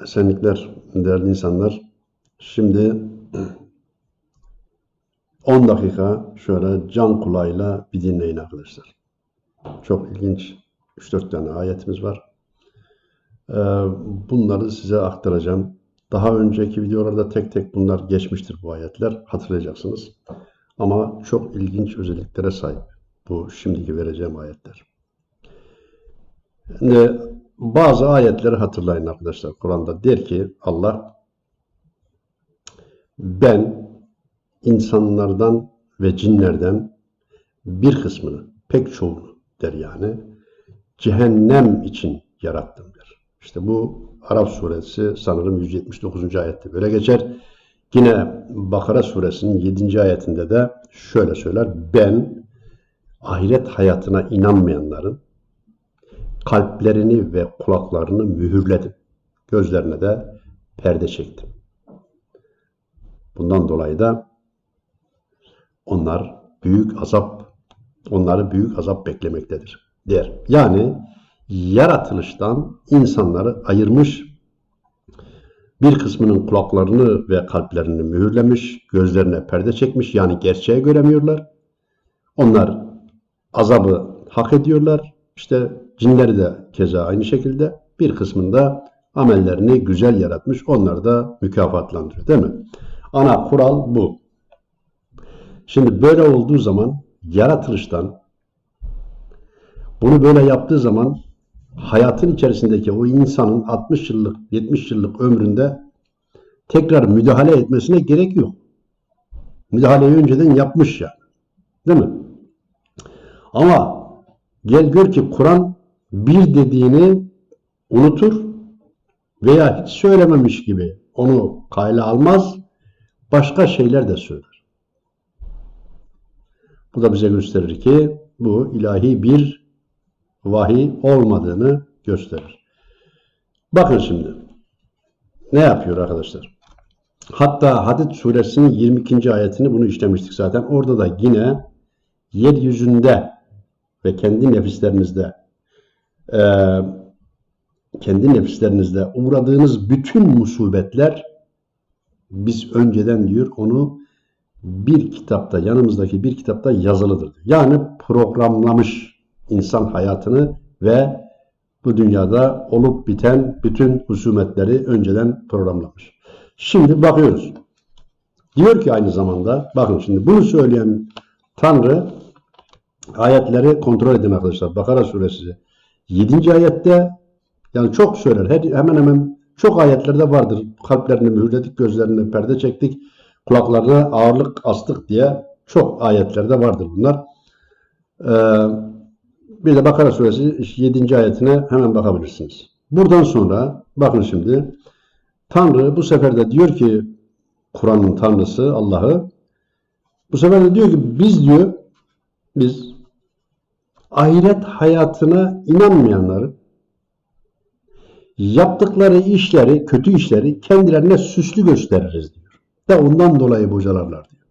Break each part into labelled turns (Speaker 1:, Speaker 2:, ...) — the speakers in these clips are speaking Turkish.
Speaker 1: Esenlikler değerli insanlar. Şimdi 10 dakika şöyle can kulağıyla bir dinleyin arkadaşlar. Çok ilginç 3-4 tane ayetimiz var. Ee, bunları size aktaracağım. Daha önceki videolarda tek tek bunlar geçmiştir bu ayetler. Hatırlayacaksınız. Ama çok ilginç özelliklere sahip bu şimdiki vereceğim ayetler. Şimdi bazı ayetleri hatırlayın arkadaşlar. Kur'an'da der ki Allah ben insanlardan ve cinlerden bir kısmını, pek çoğunu der yani, cehennem için yarattım der. İşte bu Araf suresi sanırım 179. ayette böyle geçer. Yine Bakara suresinin 7. ayetinde de şöyle söyler. Ben ahiret hayatına inanmayanların kalplerini ve kulaklarını mühürledim. Gözlerine de perde çektim. Bundan dolayı da onlar büyük azap, onları büyük azap beklemektedir der. Yani yaratılıştan insanları ayırmış, bir kısmının kulaklarını ve kalplerini mühürlemiş, gözlerine perde çekmiş yani gerçeği göremiyorlar. Onlar azabı hak ediyorlar. İşte cinleri de keza aynı şekilde bir kısmında amellerini güzel yaratmış. Onları da mükafatlandırıyor değil mi? Ana kural bu. Şimdi böyle olduğu zaman yaratılıştan bunu böyle yaptığı zaman hayatın içerisindeki o insanın 60 yıllık 70 yıllık ömründe tekrar müdahale etmesine gerek yok. Müdahaleyi önceden yapmış ya. Değil mi? Ama gel gör ki Kur'an bir dediğini unutur veya hiç söylememiş gibi onu kayla almaz, başka şeyler de söyler. Bu da bize gösterir ki bu ilahi bir vahiy olmadığını gösterir. Bakın şimdi ne yapıyor arkadaşlar? Hatta Hadid suresinin 22. ayetini bunu işlemiştik zaten. Orada da yine yeryüzünde ve kendi nefislerinizde e, kendi nefislerinizde uğradığınız bütün musibetler biz önceden diyor onu bir kitapta yanımızdaki bir kitapta yazılıdır. Yani programlamış insan hayatını ve bu dünyada olup biten bütün husumetleri önceden programlamış. Şimdi bakıyoruz. Diyor ki aynı zamanda bakın şimdi bunu söyleyen Tanrı ayetleri kontrol edin arkadaşlar. Bakara suresi 7. ayette yani çok söyler. Her, hemen hemen çok ayetlerde vardır. Kalplerini mühürledik, gözlerini perde çektik, kulaklarına ağırlık astık diye çok ayetlerde vardır bunlar. Ee, bir de Bakara suresi 7. ayetine hemen bakabilirsiniz. Buradan sonra bakın şimdi Tanrı bu sefer de diyor ki Kur'an'ın Tanrısı Allah'ı bu sefer de diyor ki biz diyor biz ahiret hayatına inanmayanların yaptıkları işleri, kötü işleri kendilerine süslü gösteririz diyor. Ve ondan dolayı bocalarlar diyor.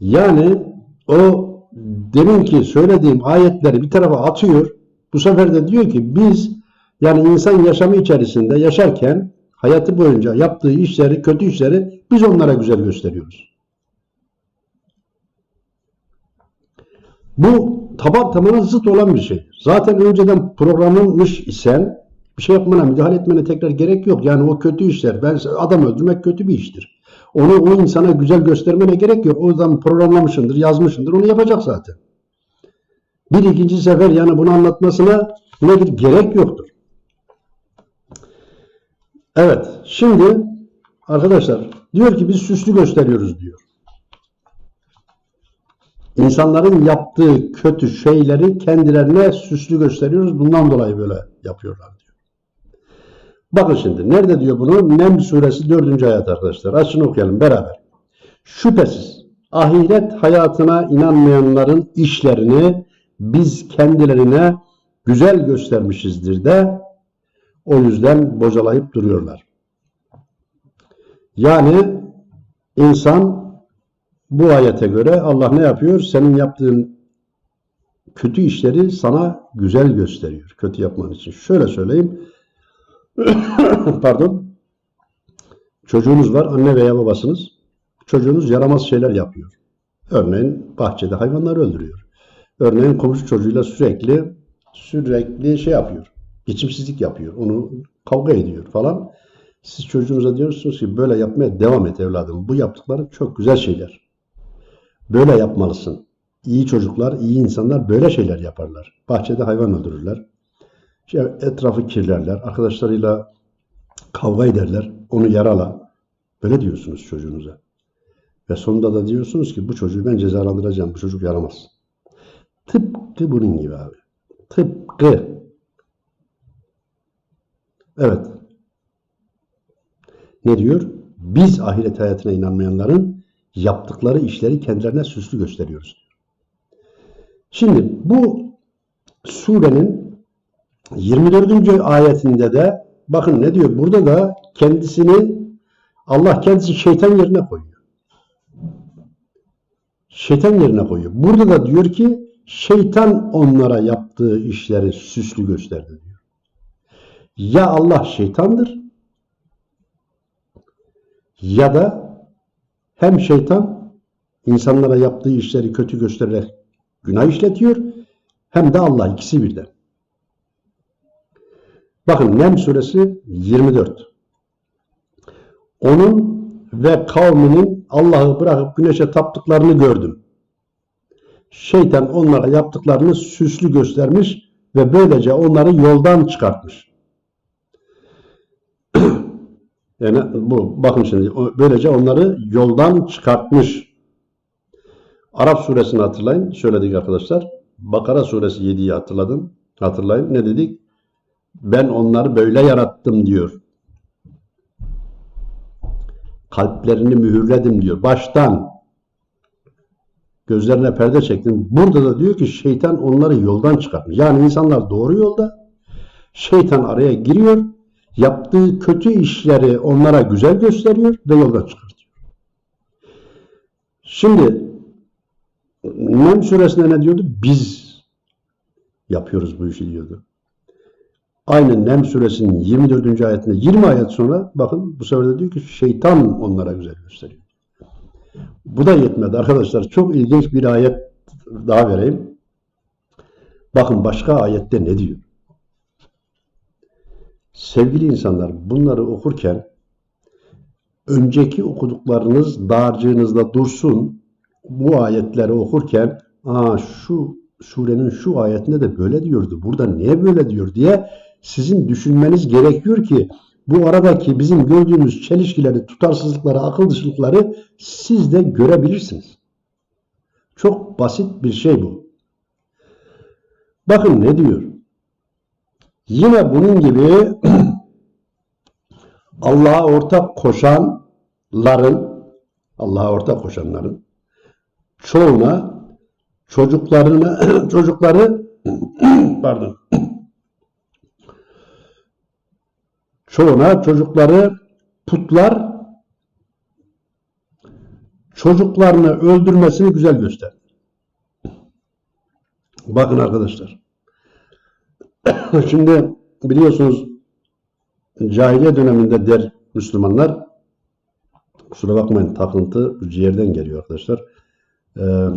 Speaker 1: Yani o deminki söylediğim ayetleri bir tarafa atıyor. Bu sefer de diyor ki biz yani insan yaşamı içerisinde yaşarken hayatı boyunca yaptığı işleri, kötü işleri biz onlara güzel gösteriyoruz. Bu taban tabana zıt olan bir şey. Zaten önceden programlanmış isen bir şey yapmana, müdahale etmene tekrar gerek yok. Yani o kötü işler. Ben adam öldürmek kötü bir iştir. Onu o insana güzel göstermene gerek yok. O zaman programlamışındır, yazmışındır. Onu yapacak zaten. Bir ikinci sefer yani bunu anlatmasına nedir? Gerek yoktur. Evet. Şimdi arkadaşlar diyor ki biz süslü gösteriyoruz diyor. İnsanların yaptığı kötü şeyleri kendilerine süslü gösteriyoruz. Bundan dolayı böyle yapıyorlar diyor. Bakın şimdi nerede diyor bunu? Nem suresi 4. ayet arkadaşlar. Açın okuyalım beraber. Şüphesiz ahiret hayatına inanmayanların işlerini biz kendilerine güzel göstermişizdir de o yüzden bocalayıp duruyorlar. Yani insan bu ayete göre Allah ne yapıyor? Senin yaptığın kötü işleri sana güzel gösteriyor. Kötü yapman için. Şöyle söyleyeyim. pardon çocuğunuz var anne veya babasınız çocuğunuz yaramaz şeyler yapıyor. Örneğin bahçede hayvanları öldürüyor. Örneğin komşu çocuğuyla sürekli sürekli şey yapıyor. Geçimsizlik yapıyor. Onu kavga ediyor falan. Siz çocuğunuza diyorsunuz ki böyle yapmaya devam et evladım. Bu yaptıkların çok güzel şeyler. Böyle yapmalısın. İyi çocuklar, iyi insanlar böyle şeyler yaparlar. Bahçede hayvan öldürürler. Şey, etrafı kirlerler. Arkadaşlarıyla kavga ederler. Onu yarala. Böyle diyorsunuz çocuğunuza. Ve sonunda da diyorsunuz ki bu çocuğu ben cezalandıracağım. Bu çocuk yaramaz. Tıpkı bunun gibi abi. Tıpkı. Evet. Ne diyor? Biz ahiret hayatına inanmayanların yaptıkları işleri kendilerine süslü gösteriyoruz. Şimdi bu surenin 24. ayetinde de bakın ne diyor? Burada da kendisini Allah kendisi şeytan yerine koyuyor. Şeytan yerine koyuyor. Burada da diyor ki şeytan onlara yaptığı işleri süslü gösterdi diyor. Ya Allah şeytandır ya da hem şeytan insanlara yaptığı işleri kötü göstererek günah işletiyor hem de Allah ikisi birden. Bakın Nem suresi 24. Onun ve kavminin Allah'ı bırakıp güneşe taptıklarını gördüm. Şeytan onlara yaptıklarını süslü göstermiş ve böylece onları yoldan çıkartmış. Yani bu bakın şimdi böylece onları yoldan çıkartmış. Arap suresini hatırlayın. Söyledik arkadaşlar. Bakara suresi 7'yi hatırladım. Hatırlayın. Ne dedik? Ben onları böyle yarattım diyor. Kalplerini mühürledim diyor. Baştan gözlerine perde çektim. Burada da diyor ki şeytan onları yoldan çıkartmış. Yani insanlar doğru yolda. Şeytan araya giriyor. Yaptığı kötü işleri onlara güzel gösteriyor ve yoldan çıkartıyor. Şimdi Nem suresinde ne diyordu? Biz yapıyoruz bu işi diyordu. Aynı Nem suresinin 24. ayetinde 20 ayet sonra bakın bu sefer de diyor ki şeytan onlara güzel gösteriyor. Bu da yetmedi arkadaşlar. Çok ilginç bir ayet daha vereyim. Bakın başka ayette ne diyor? Sevgili insanlar bunları okurken önceki okuduklarınız dağarcığınızda dursun. Bu ayetleri okurken aa şu surenin şu ayetinde de böyle diyordu. Burada niye böyle diyor diye sizin düşünmeniz gerekiyor ki bu aradaki bizim gördüğümüz çelişkileri, tutarsızlıkları, akıl dışılıkları siz de görebilirsiniz. Çok basit bir şey bu. Bakın ne diyor? Yine bunun gibi Allah'a ortak koşanların Allah'a ortak koşanların çoğuna çocuklarını çocukları pardon çoğuna çocukları putlar çocuklarını öldürmesini güzel göster. Bakın arkadaşlar. Şimdi biliyorsunuz cahiliye döneminde der Müslümanlar kusura bakmayın takıntı ciğerden geliyor arkadaşlar. Ee,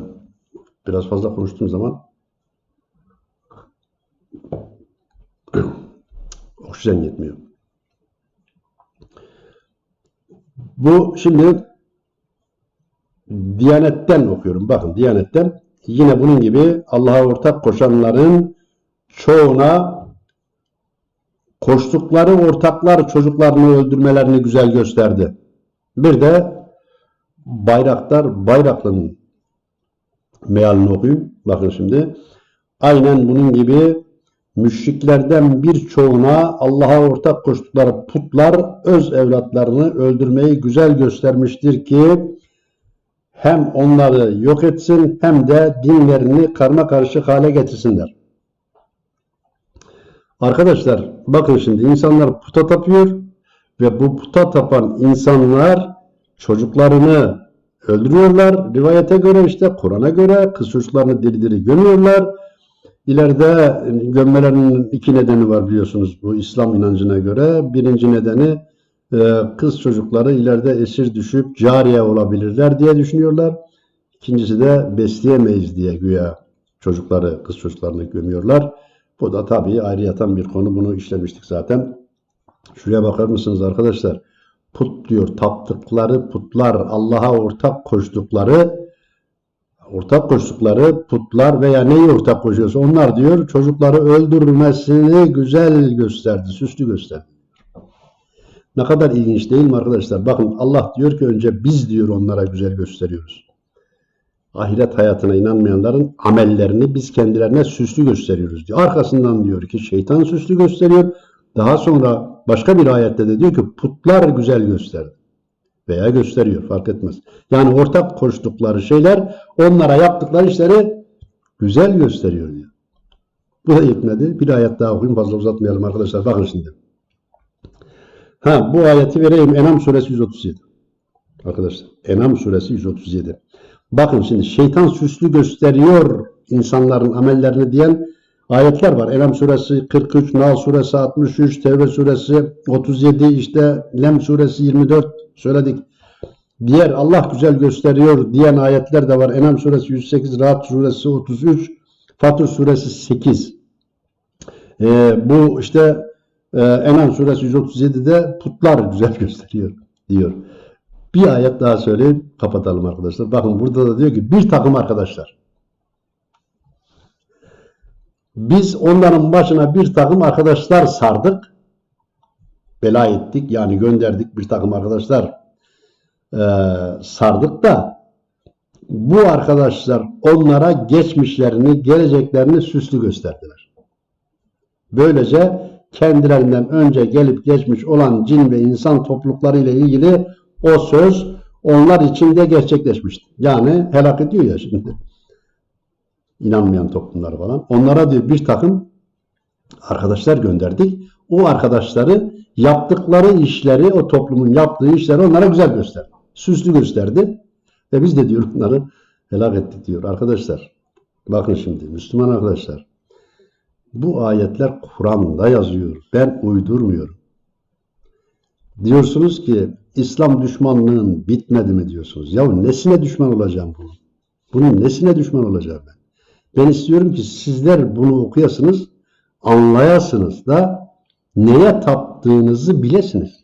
Speaker 1: biraz fazla konuştuğum zaman oksijen yetmiyor. Bu şimdi Diyanetten okuyorum. Bakın Diyanetten yine bunun gibi Allah'a ortak koşanların çoğuna koştukları ortaklar çocuklarını öldürmelerini güzel gösterdi. Bir de Bayraktar Bayraklı'nın mealini okuyayım. Bakın şimdi. Aynen bunun gibi müşriklerden birçoğuna Allah'a ortak koştukları putlar öz evlatlarını öldürmeyi güzel göstermiştir ki hem onları yok etsin hem de dinlerini karma karışık hale getirsinler. Arkadaşlar bakın şimdi insanlar puta tapıyor ve bu puta tapan insanlar çocuklarını öldürüyorlar. Rivayete göre işte Kur'an'a göre kız çocuklarını diri diri gömüyorlar İleride gömmelerinin iki nedeni var biliyorsunuz bu İslam inancına göre. Birinci nedeni e, kız çocukları ileride esir düşüp cariye olabilirler diye düşünüyorlar. İkincisi de besleyemeyiz diye güya çocukları, kız çocuklarını gömüyorlar. Bu da tabii ayrıyeten bir konu. Bunu işlemiştik zaten. Şuraya bakar mısınız arkadaşlar? Put diyor, taptıkları putlar, Allah'a ortak koştukları, ortak koştukları putlar veya neyi ortak koşuyorsa onlar diyor çocukları öldürmesini güzel gösterdi, süslü gösterdi. Ne kadar ilginç değil mi arkadaşlar? Bakın Allah diyor ki önce biz diyor onlara güzel gösteriyoruz. Ahiret hayatına inanmayanların amellerini biz kendilerine süslü gösteriyoruz diyor. Arkasından diyor ki şeytan süslü gösteriyor. Daha sonra başka bir ayette de diyor ki putlar güzel gösterdi. Veya gösteriyor fark etmez. Yani ortak koştukları şeyler onlara yaptıkları işleri güzel gösteriyor diyor. Bu da yetmedi. Bir ayet daha okuyayım fazla uzatmayalım arkadaşlar. Bakın şimdi. Ha bu ayeti vereyim. Enam suresi 137. Arkadaşlar Enam suresi 137. Bakın şimdi şeytan süslü gösteriyor insanların amellerini diyen ayetler var. Enam suresi 43, Nahl suresi 63, Tevbe suresi 37, işte Lem suresi 24 söyledik. Diğer Allah güzel gösteriyor diyen ayetler de var. Enam suresi 108, Rahat suresi 33, Fatır suresi 8. Ee, bu işte e, Enam suresi 137'de putlar güzel gösteriyor diyor. Bir ayet daha söyleyeyim, kapatalım arkadaşlar. Bakın burada da diyor ki bir takım arkadaşlar. Biz onların başına bir takım arkadaşlar sardık. Bela ettik yani gönderdik bir takım arkadaşlar e, sardık da bu arkadaşlar onlara geçmişlerini, geleceklerini süslü gösterdiler. Böylece kendilerinden önce gelip geçmiş olan cin ve insan toplulukları ile ilgili o söz onlar için de gerçekleşmişti. Yani helak ediyor ya şimdi. İnanmayan toplumlar falan. Onlara diyor bir takım arkadaşlar gönderdik. O arkadaşları yaptıkları işleri, o toplumun yaptığı işleri onlara güzel gösterdi. Süslü gösterdi. Ve biz de diyor onları helak ettik diyor. Arkadaşlar bakın şimdi Müslüman arkadaşlar bu ayetler Kur'an'da yazıyor. Ben uydurmuyorum. Diyorsunuz ki İslam düşmanlığın bitmedi mi diyorsunuz. Ya nesine düşman olacağım bunun? Bunun nesine düşman olacağım ben? Ben istiyorum ki sizler bunu okuyasınız, anlayasınız da neye taptığınızı bilesiniz.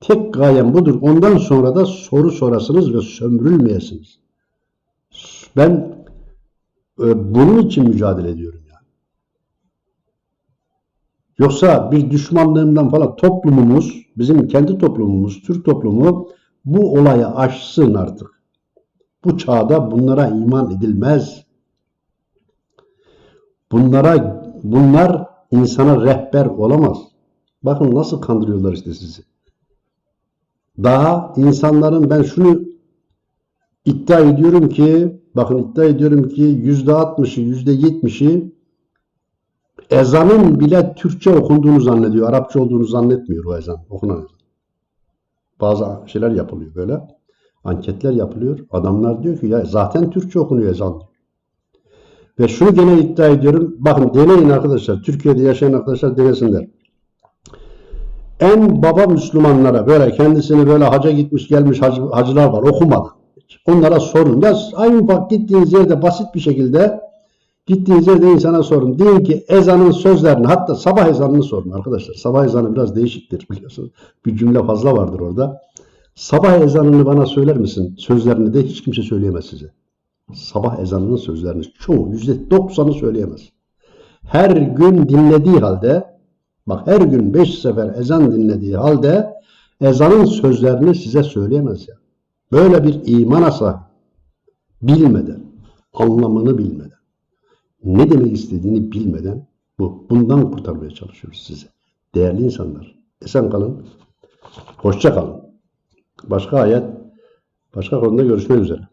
Speaker 1: Tek gayem budur. Ondan sonra da soru sorasınız ve sömürülmeyesiniz. Ben e, bunun için mücadele ediyorum yani. Yoksa bir düşmanlığımdan falan toplumumuz, bizim kendi toplumumuz, Türk toplumu bu olayı aşsın artık. Bu çağda bunlara iman edilmez. Bunlara bunlar insana rehber olamaz. Bakın nasıl kandırıyorlar işte sizi. Daha insanların ben şunu iddia ediyorum ki bakın iddia ediyorum ki yüzde altmışı yüzde yetmişi ezanın bile Türkçe okunduğunu zannediyor. Arapça olduğunu zannetmiyor o ezan. Okunan. Bazı şeyler yapılıyor böyle. Anketler yapılıyor. Adamlar diyor ki ya zaten Türkçe okunuyor ezan. Ve şunu gene iddia ediyorum. Bakın deneyin arkadaşlar. Türkiye'de yaşayan arkadaşlar denesinler. En baba Müslümanlara böyle kendisini böyle haca gitmiş gelmiş hacı, hacılar var okumadı. Onlara sorun. Ya aynı bak gittiğiniz yerde basit bir şekilde gittiğiniz yerde insana sorun. Deyin ki ezanın sözlerini hatta sabah ezanını sorun arkadaşlar. Sabah ezanı biraz değişiktir biliyorsunuz. Bir cümle fazla vardır orada. Sabah ezanını bana söyler misin? Sözlerini de hiç kimse söyleyemez size. Sabah ezanının sözlerini çoğu yüzde doksanı söyleyemez. Her gün dinlediği halde bak her gün beş sefer ezan dinlediği halde ezanın sözlerini size söyleyemez ya. Böyle bir imana sahip. Bilmeden, anlamını bilmeden, ne demek istediğini bilmeden bu. Bundan kurtarmaya çalışıyoruz size. Değerli insanlar. Esen kalın. Hoşça kalın. Başka ayet, başka konuda görüşmek üzere.